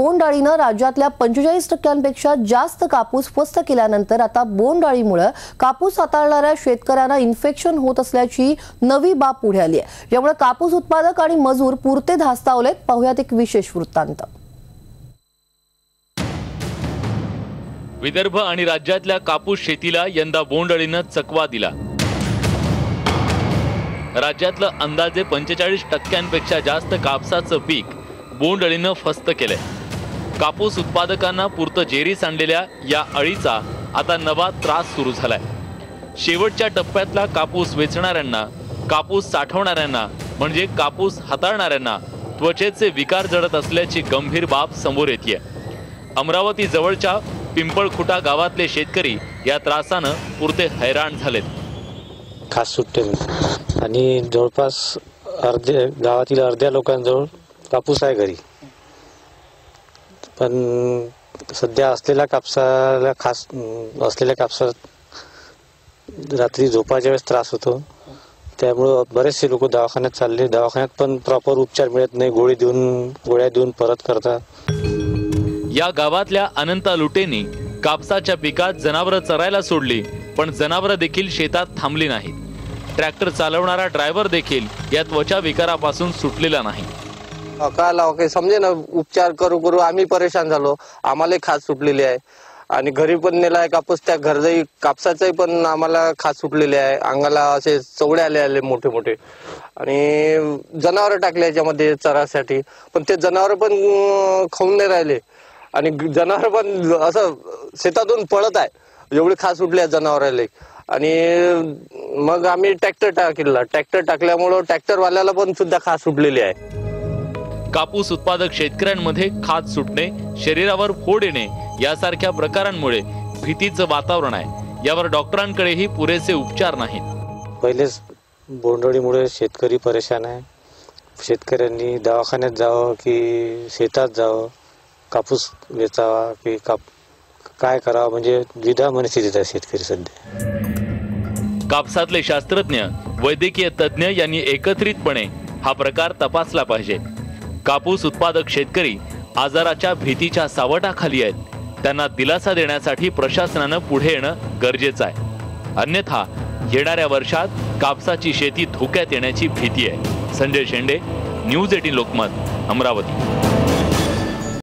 बोंडअळीनं राज्यातल्या पंचेचाळीस टक्क्यांपेक्षा जास्त कापूस फस्त केल्यानंतर आता बोंडअळीमुळे कापूस हाताळणाऱ्या शेतकऱ्यांना इन्फेक्शन होत असल्याची नवी बाब पुढे आली आहे. यामुळे कापूस उत्पादक आणि मजूर पुरते धास्तावलेत. पाहुयात एक विशेष वृत्तांत. विदर्भ आणि राज्यातल्या कापूस शेतीला यंदा बोंडअळीनं चकवा दिला. राज्यातलं अंदाजे पंचेचाळीस टक्क्यांपेक्षा जास्त कापसाचं पीक बोंडअळीनं फस्त केलंय. कापूस उत्पादकांना पुरतं जेरीस आणलेल्या या अळीचा आता नवा त्रास सुरू झालाय. शेवटच्या टप्प्यातला कापूस वेचणाऱ्यांना कापूस साठवणाऱ्यांना म्हणजे कापूस हाताळणाऱ्यांना त्वचेचे विकार जडत असल्याची गंभीर बाब समोर येते अमरावती जवळच्या पिंपळखुटा गावातले शेतकरी या त्रासानं पुरते हैराण झालेत. खास सुट्टे. आणि जवळपास अर्धे गावातील अर्ध्या लोकांजवळ कापूस आहे घरी. पण सध्या असलेल्या कापसाला खास असलेल्या कापसात रात्री झोपाच्या वेळेस त्रास होतो. त्यामुळं बरेचसे लोक दवाखान्यात चालले. दवाखान्यात पण प्रॉपर उपचार मिळत नाही. गोळी देऊन गोळ्या देऊन परत करतात. या गावातल्या अनंता लुटेनी कापसाच्या पिकात जनावरं चरायला सोडली पण जनावरं देखील शेतात थांबली नाहीत. ट्रॅक्टर चालवणारा ड्रायव्हर देखील या त्वचा विकारापासून सुटलेला नाही. काय लावा? काही समजे ना उपचार करू करू आम्ही परेशान झालो. आम्हाला खास सुटलेली आहे. आणि घरी पण नेलाय कापूस त्या घरजाई कापसाचाही पण आम्हाला खास सुटलेले आहे. अंगाला असे चवडे आले आले मोठे मोठे आणि जनावर टाकले याच्यामध्ये चरासाठी. पण ते जनावर पण खाऊन नाही राहिले. आणि जनावर पण असं शेतातून पळत आहे. एवढी खास सुटली आहे जनावराले. आणि मग आम्ही ट्रॅक्टर टाकलेला ट्रॅक्टर टाकल्यामुळं ट्रॅक्टरवाल्याला पण सुद्धा खास सुटलेली आहे. कापूस उत्पादक शेतकऱ्यांमध्ये खाज सुटणे शरीरावर फोड येणे यासारख्या प्रकारांमुळे भीतीचं वातावरण आहे. यावर डॉक्टरांकडेही पुरेसे उपचार नाहीत. पहिलेच बोंडअळीमुळे शेतकरी परेशान आहे. शेतकऱ्यांनी दवाखान्यात जावं की शेतात जावं कापूस वेचावा की काप काय करावं म्हणजे द्विधा मनस्थितीत आहे शेतकरी सध्या. कापसातले शास्त्रज्ञ वैद्यकीय तज्ज्ञ यांनी एकत्रितपणे हा प्रकार तपासला पाहिजे. कापूस उत्पादक शेतकरी आजाराच्या भीतीच्या सावटाखाली आहेत. त्यांना दिलासा देण्यासाठी प्रशासनानं पुढे येणं गरजेचं आहे. अन्यथा येणाऱ्या वर्षात कापसाची शेती धोक्यात येण्याची भीती आहे. Sanjay Shende news eighteen Lokmat Amravati.